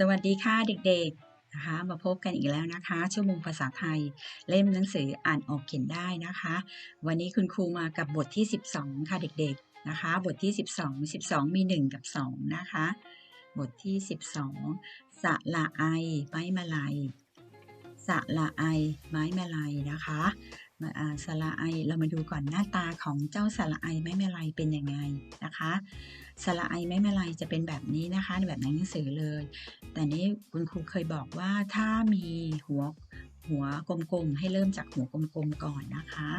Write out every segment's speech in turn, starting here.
สวัสดีค่ะเด็กๆนะคะมาพบกันอีกแล้วนะคะ ชั่วโมงภาษาไทย เล่มหนังสืออ่านออกเขียนได้นะคะ วันนี้คุณครูมากับบทที่ 12 ค่ะเด็กๆนะคะ บทที่ 12 12 มี 1 กับ 2 นะคะ บทที่ 12สะละไอไม้มาลัยสะละไอไม้มาลัยนะคะ มาอ่าสละไอ เรามาดูก่อนหน้าตาของเจ้าสละไอไม้มลัยเป็นยังไงนะคะสละไอไม้มลัยจะเป็นแบบนี้นะคะแบบในหนังสือเลย แต่นี้คุณครูเคยบอกว่าถ้ามีหัวหัวกลมๆให้เริ่มจากหัวกลมๆก่อนนะคะ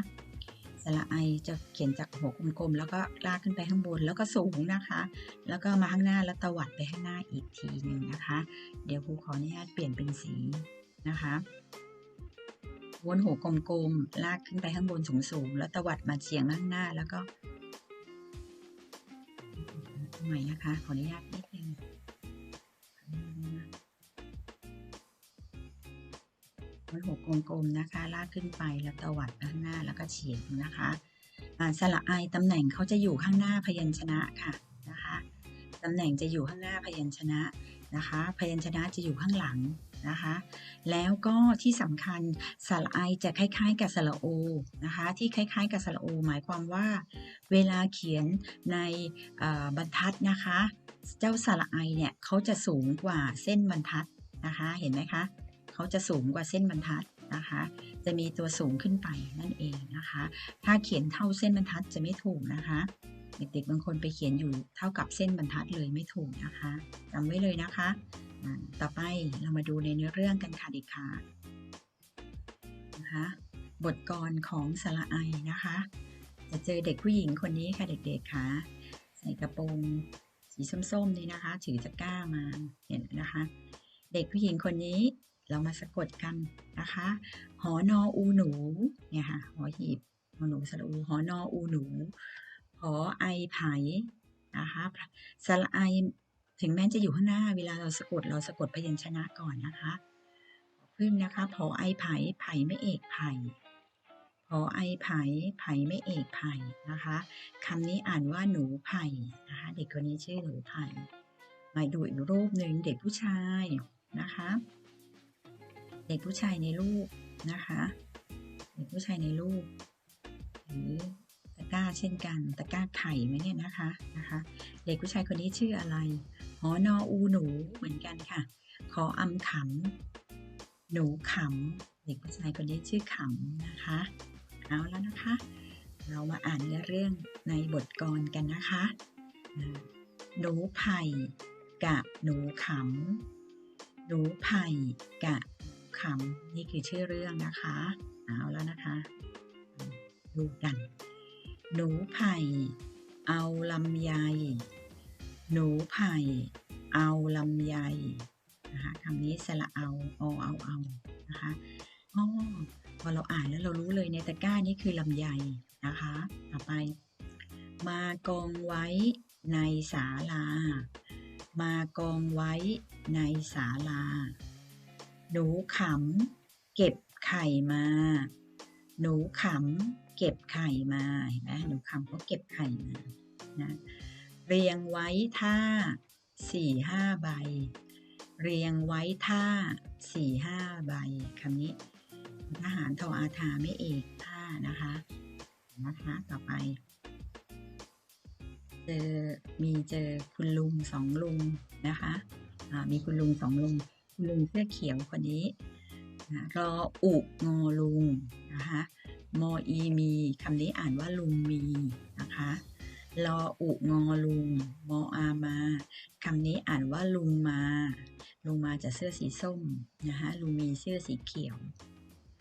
สระไอจะเขียนจากหัวกลมๆแล้วก็ลากขึ้นไปข้างบนแล้วก็สูงนะคะ แล้วก็มาข้างหน้าแล้วตวัดไปข้างหน้าอีกทีหนึ่งนะคะ เดี๋ยวครูขออนุญาตเปลี่ยนเป็นสีนะคะ วนหัวกลมๆ ลากขึ้นไปข้างบนสูงๆ แล้วตวัดมาเฉียงข้างหน้าแล้วก็ใหม่นะคะ ขออนุญาตนิดนึงมันหัวกลมๆนะคะ ลากขึ้นไปแล้วตวัดข้างหน้าแล้วก็เฉียงนะคะสระไอตำแหน่งเขาจะอยู่ข้างหน้าพยัญชนะค่ะนะคะตำแหน่งจะอยู่ข้างหน้าพยัญชนะนะคะ พยัญชนะจะอยู่ข้างหลัง นะคะ แล้วก็ที่สำคัญสระไอจะคล้าย ๆ กับสระโอนะคะ ที่คล้าย ๆ กับสระโอ หมายความว่า เวลาเขียนในบรรทัดนะคะ เจ้าสระไอเนี่ยเขาจะสูงกว่าเส้นบรรทัดนะคะ เห็นไหมคะเขาจะสูงกว่าเส้นบรรทัดนะคะ จะมีตัวสูงขึ้นไปนั่นเองนะคะ ถ้าเขียนเท่าเส้นบรรทัดจะไม่ถูกนะคะเด็กๆบางคนไปเขียนอยู่เท่ากับเส้นบรรทัดเลยไม่ถูกนะคะจำไว้เลยนะคะ ต่อไปเรามาดูในเนื้อเรื่องกันค่ะเด็กค่ะนะคะบทกรของสระไอนะคะ จะเจอเด็กผู้หญิงคนนี้ค่ะเด็กๆค่ะ ใส่กระโปรงสีส้มๆนี่นะคะ ถือจะกล้ามาเห็นนะคะ เด็กผู้หญิงคนนี้เรามาสะกดกันนะคะ หอนออูหนูเนี่ยค่ะหอหีบหอหนูสระอูหอนออูหนูหอไอไผ่นะคะสระไอ ถึงแม้จะอยู่ข้างหน้า เวลาเราสะกดเราสะกดพยัญชนะก่อนนะคะพึ่งนะคะพอไอไผ่ไผ่ไม่เอกไผ่พอไอไผ่ไผ่ไม่เอกไผ่นะคะคำนี้อ่านว่าหนูไผ่นะคะเด็กคนนี้ชื่อหนูไผ่มาดูอีกรูปหนึ่งเด็กผู้ชายนะคะ เด็กผู้ชายในรูปนะคะ เด็กผู้ชายในรูปหรือ เช่นกัน ตะกร้าไข่ไหมเนี่ยนะคะนะคะ เด็กผู้ชายคนนี้ชื่ออะไรหอนออูหนูเหมือนกันค่ะ ขออำขำหนูขำเด็กผู้ชายคนนี้ชื่อขำนะคะเอาแล้วนะคะ เรามาอ่านเนื้อเรื่องในบทกรกันนะคะหนูไผ่กะหนูขำหนูไผ่กะขำนี่คือชื่อเรื่องนะคะ เอาแล้วนะคะ ดูกัน หนูไผ่ เอาลำไย หนูไผ่ เอาลำไยนะคะคำนี้สละเอาเอาเอาเอานะคะอ๋อพอเราอ่านแล้วเรารู้เลยในตะกร้านี่คือลำไยนะคะ ต่อไป มากองไว้ในศาลา มากองไว้ในศาลา หนูขำเก็บไข่มา หนูขำ เก็บไข่มาเห็นไหมหนูขำเขาเก็บไข่มานะเรียงไว้ท่าสี่ห้าใบ เรียงไว้ท่าสี่ห้าใบคำนี้ทหารทออาทาไม่เอกท่านะคะนะคะต่อไป เจอมีเจอคุณลุงสองลุงนะคะมีคุณลุงสองลุงคุณลุงเสื้อเขียวคนนี้รออุงอลุงนะคะ มออีมีคำนี้อ่านว่าลุงมีนะคะลออุงอลุงมออามาคำนี้อ่านว่าลุงมา ลุงมาจะเสื้อสีส้มนะคะลุงมีเสื้อสีเขียว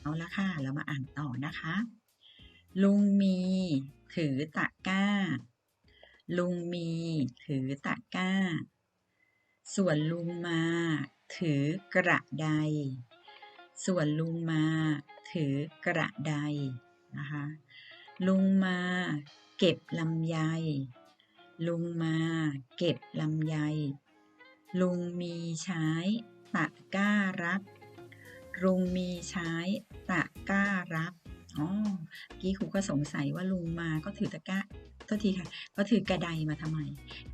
เอาละค่ะ เรามาอ่านต่อนะคะ ลุงมีถือตะกร้า ลุงมีถือตะกร้า ส่วนลุงมา ถือกระไดส่วนลุงมา ถือกระไดนะคะลุงมาเก็บลำไย ลุงมาเก็บลำไย ลุงมีใช้ตะก้ารับลุงมีใช้ตะก้ารับอ๋อกี้ครูก็สงสัยว่าลุงมาก็ถือตะก้าโทษทีค่ะ ก็ถือกระไดมาทำไม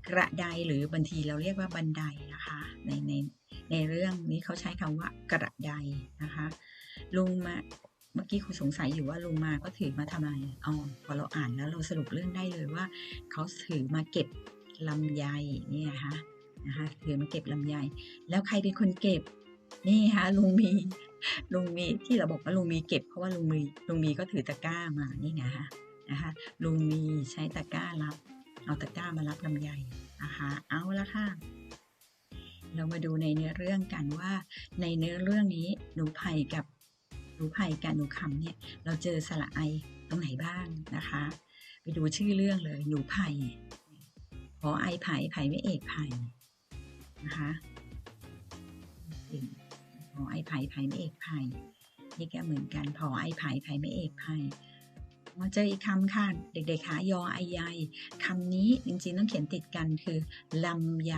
กระไดหรือบางทีเราเรียกว่าบันไดนะคะ ในในในเรื่องนี้เขาใช้คำว่ากระไดนะคะ ลุงมา เมื่อกี้ครูสงสัยอยู่ว่าลุงมาก็ถือมาทำอะไรอ๋อพอเราอ่านแล้วเราสรุปเรื่องได้เลยว่าเขาถือมาเก็บลำไยนี่นะคะนะคะถือมาเก็บลำไย แล้วใครเป็นคนเก็บนี่ค่ะลุงมีลุงมีที่เราบอกว่าลุงมีเก็บเพราะว่าลุงมีลุงมีก็ถือตะกร้ามานี่ไงฮะนะคะลุงมีใช้ตะกร้ารับ เอาตะกร้ามารับลำไยนะคะเอาละค่ะเรามาดูในเนื้อเรื่องกันว่า ในเนื้อเรื่องนี้หนูไผ่กับ หนูไผ่กับหนูคำเนี่ยเราเจอสระไอตรงไหนบ้างนะคะ ไปดูชื่อเรื่องเลยหนูไผ่พอไอไผ่ไผ่ไม่เอกไผ่นะคะพอไอไผ่ไผ่ไม่เอกไผ่นี่ก็เหมือนกันพอไอไผ่ไผ่ไม่เอกไผ่มาเจออีกคำค่ะ เด็กๆคะยอไอใยคำนี้จริงๆต้องเขียนติดกันคือลำไย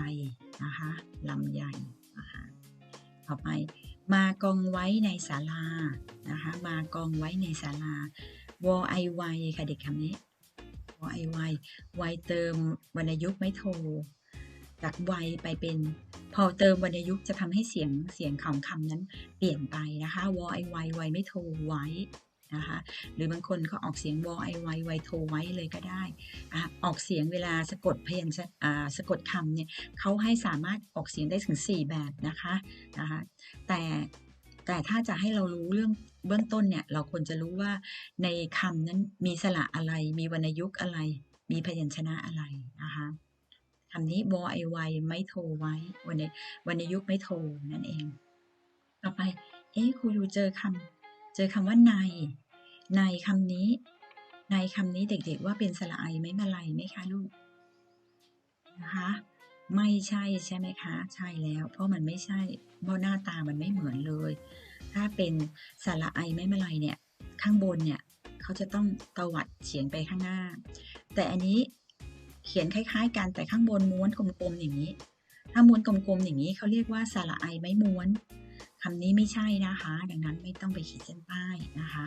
นะคะลำไยนะคะต่อไป มากองไว้ในศาลานะคะมากองไว้ในศาลาวอไอไวค่ะเด็กคำนี้วอไอไวไวเติมวรรณยุกต์ไม่โทจากไวไปเป็นพอเติมวรรณยุกต์จะทำให้เสียงเสียงของคำนั้นเปลี่ยนไปนะคะวอไอไวไวไม่โทไว้ นะคะ หรือบางคนก็ออกเสียงวอไอไวไวโทไว้เลยก็ได้ออกเสียงเวลาสะกดพยัญชนะสะกดคำเนี่ยเขาให้สามารถออกเสียงได้ถึง 4 แบบนะคะนะคะแต่แต่ถ้าจะให้เรารู้เรื่องเบื้องต้นเนี่ยเราควรจะรู้ว่าในคำนั้นมีสระอะไร มีวรรณยุกต์อะไร มีพยัญชนะอะไรนะคะคำนี้วอไอไวไม่โทไว้วรรณวรรณยุกไม่โทนั่นเอง ต่อไป เอ๊ะครูยูเจอคำเจอคำว่าใน ในคำนี้ ในคำนี้เด็กๆว่าเป็นสระไอไหมมาลัยไหมคะลูกนะคะไม่ใช่ใช่ไหมคะ ใช่แล้ว เพราะมันไม่ใช่เพราะหน้าตามันไม่เหมือนเลย ถ้าเป็นสระไอไม่มาลัยเนี่ยข้างบนเนี่ยเขาจะต้องตวัดเฉียงไปข้างหน้า แต่อันนี้เขียนคล้ายๆ กันแต่ข้างบนม้วนกลมๆอย่างนี้ ถ้าม้วนกลมๆอย่างนี้เขาเรียกว่าสระไอไม่ม้วน คำนี้ไม่ใช่นะคะ ดังนั้นไม่ต้องไปขีดเส้นใต้นะคะ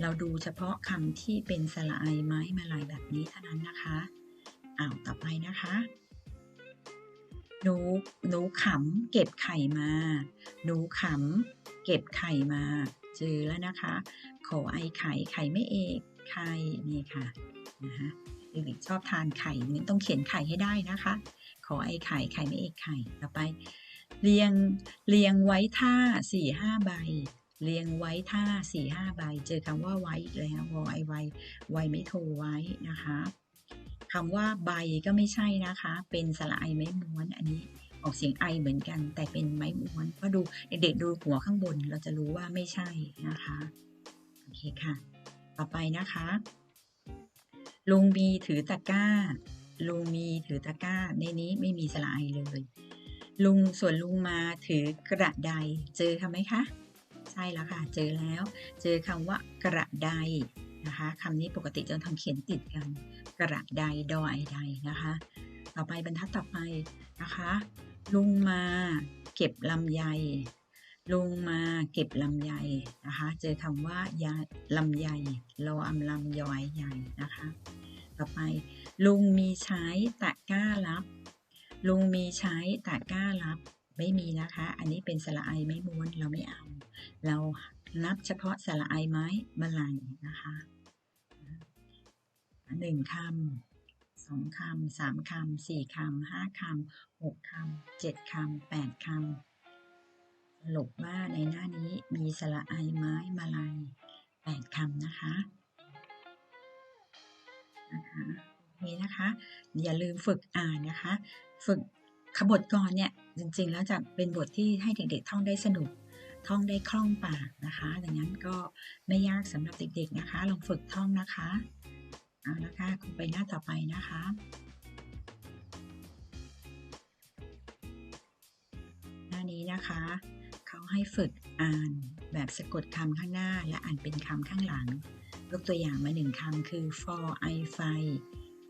เราดูเฉพาะคำที่เป็นสระไอไม้มาลายแบบนี้เท่านั้นนะคะอ้าวต่อไปนะคะหนูหนูขำเก็บไข่มา หนูขำเก็บไข่มา เจอแล้วนะคะ ขอไอไข่ไข่ไม่เอกไข่นี่ค่ะนะคะเด็กๆชอบทานไข่นี่ต้องเขียนไข่ให้ได้นะคะ ขอไอไข่ไข่ไม่เอกไข่ต่อไป เรียงเรียงไว้ท่าสี่ห้าใบ เรียงไว้ท่าสี่ห้าใบ เจอคำว่าไว้อีกแล้ววไอไวไวไม่โทไว้นะคะคำว่าใบก็ไม่ใช่นะคะ เป็นสระไอไม้ม้วนอันนี้ออกเสียงไอเหมือนกัน แต่เป็นไม้ม้วนก็ดูเด็กๆดูหัวข้างบนเราจะรู้ว่าไม่ใช่นะคะโอเคค่ะ ต่อไปนะคะลุงมีถือตะกร้าลุงมีถือตะกร้าในนี้ไม่มีสระไอเลย ลุงส่วนลุงมาถือกระไดเจอคำไหมคะ ใช่แล้วค่ะ เจอแล้ว เจอคำว่ากระไดนะคะคำนี้ปกติจะทำเขียนติดกัน กระไดดอไอใดนะคะ ต่อไปบรรทัดต่อไปนะคะ ลุงมาเก็บลำไยลุงมาเก็บลำไยนะคะ เจอคำว่ายาลำไยรออำลำยอยใหญ่นะคะ ต่อไป ลุงมีใช้ตะกร้ารับ ลุงมีใช้ตะกร้ารับไม่มีนะคะ อันนี้เป็นสระไอไม่ม้วนเราไม่เอา เรานับเฉพาะสระไอไม้มาลัยนะคะหนึ่งคำสองคำสามคำสี่คำห้าคำหกคำเจ็ดคำแปดคำสรุปว่าในหน้านี้มีสระไอไม้มาลัยแปดคำนะคะนะคะนี่นะคะ อย่าลืมฝึกอ่านนะคะ ฝึกขบทกรเนี่ยจริงๆ แล้วจะเป็นบทที่ให้เด็กๆท่องได้สนุก ท่องได้คล่องปากนะคะ ดังนั้นก็ไม่ยากสำหรับเด็กๆนะคะ ลองฝึกท่องนะคะเอาละค่ะคุณไปหน้าต่อไปนะคะหน้านี้นะคะเขาให้ฝึกอ่านแบบสะกดคำข้างหน้า และอ่านเป็นคำข้างหลังยกตัวอย่างมาหนึ่งคำคือ for i ไฟ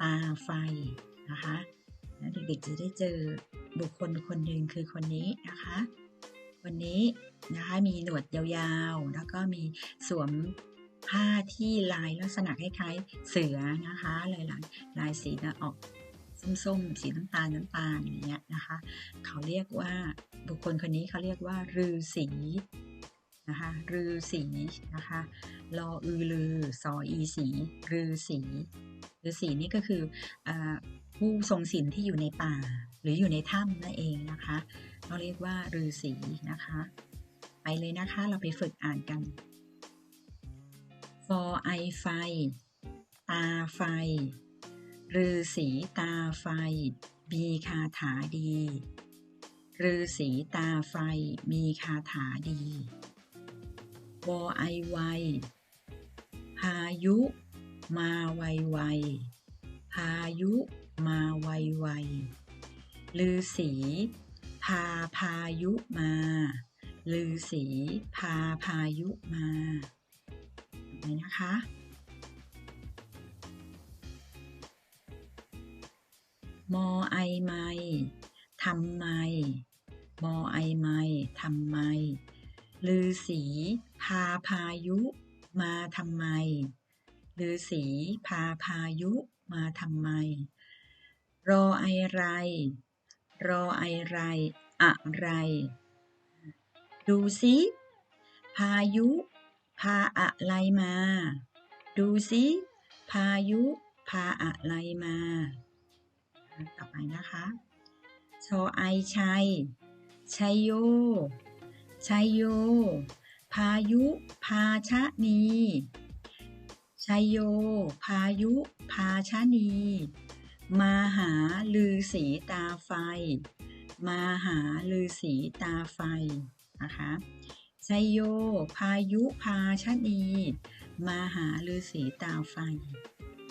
ตาไฟนะคะ เด็กๆจะได้เจอบุคคลคนหนึ่งคือคนนี้นะคะคนนี้นะคะมีหนวดยาวๆ แล้วก็มีสวมผ้าที่ลายลักษณะคล้ายๆเสือนะคะลายลายลายสีจะออกส้มๆ สีน้ำตาลน้ำตาลอย่างเงี้ยนะคะเขาเรียกว่าบุคคลคนนี้เขาเรียกว่าฤาษีนะคะฤาษีนะคะรออือลือสออีสีฤาษีฤาษีนี่ก็คืออ ผู้ทรงศีลที่อยู่ในป่า หรืออยู่ในถ้ำนั่นเองนะคะเราเรียกว่าฤาษีนะคะ ไปเลยนะคะเราไปฝึกอ่านกัน for I ไฟ ตาไฟฤาษีตาไฟ มีคาถาดีฤาษีตาไฟ มีคาถาดีวอไอไวพายุ มาไวไวพายุ มาไวไวฤาษีพาพายุมาฤาษีพาพายุมาไหนนะคะ มอไอไมทำไม มอไอไมทำไม ลือสีพาพายุมาทำไม ลือสีพาพายุมาทำไม รอไอไร รอไอไร อะไร ดูสิพายุ พาอะไรมา ดูสิพายุ พาอะไรมา ต่อไปนะคะชอไอชัย ชัยโย ชัยโย พายุ พาชะนี ชัยโย พายุ พาชะนี มาหาลือสีตาไฟ มาหาลือสีตาไฟนะคะชัยโย พายุพาชะนีมาหาลือสีตาไฟ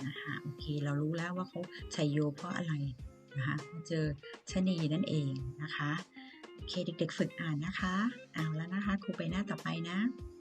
นะคะโอเคเรารู้แล้วว่าเขาชัยโยเพราะอะไรนะคะเจอชนีนั่นเองนะคะโอเคเด็กๆฝึกอ่านนะคะ เอาแล้วนะคะครูไปหน้าต่อไปนะ